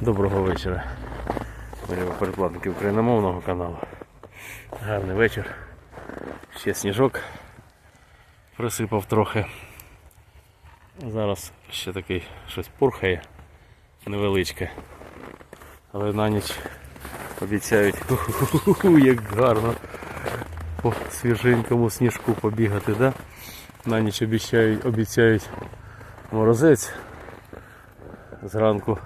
Доброго вечора. Мої передплатники україномовного каналу. Гарний вечір. Ще сніжок присипав трохи. Зараз ще такий щось пурхає невеличке. Але на ніч обіцяють як гарно по свіженькому сніжку побігати, да? На ніч обіцяють, обіцяють морозець. Зранку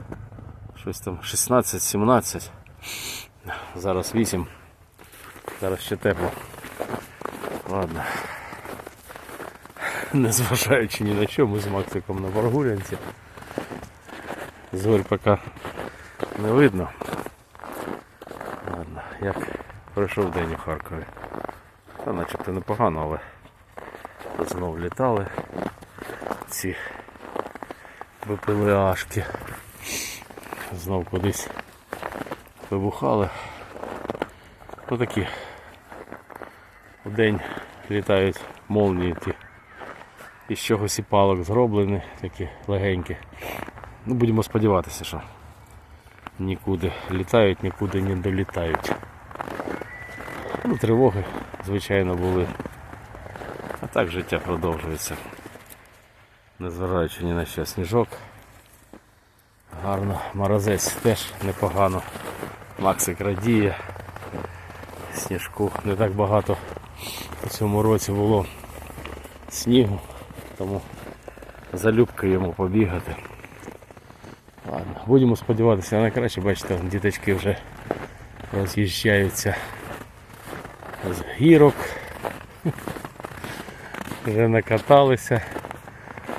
щось там 16-17. Зараз 8. Зараз ще тепло. Ладно. Незважаючи ні на що, ми з Максиком на прогулянці. Зорь поки не видно. Ладно, як пройшов день у Харкові. Та начебто непогано, але знов літали ці БПЛАшки. Знов кудись вибухали. Отакі. В день літають молнії ті. Із чогось і палок зроблені, такі легенькі. Ну, будемо сподіватися, що нікуди літають, нікуди не долітають. Ну, тривоги, звичайно, були. А так життя продовжується. Незважаючи ні на що сніжок. Гарно, морозець теж непогано. Максик радіє. Сніжку не так багато у цьому році було снігу, тому залюбки йому побігати. Ладно, будемо сподіватися на найкраще, бачите, діточки вже роз'їжджаються з гірок. Вже накаталися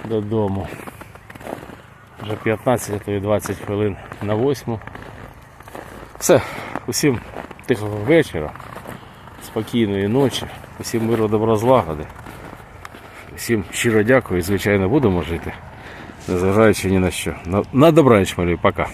додому. Вже 15, то і 20 хвилин на 8. Все, усім тихого вечора, спокійної ночі, усім миру добра злагоди. Всім щиро дякую і звичайно будемо жити, незважаючи ні на що. На, на добраніч, малюй, пока.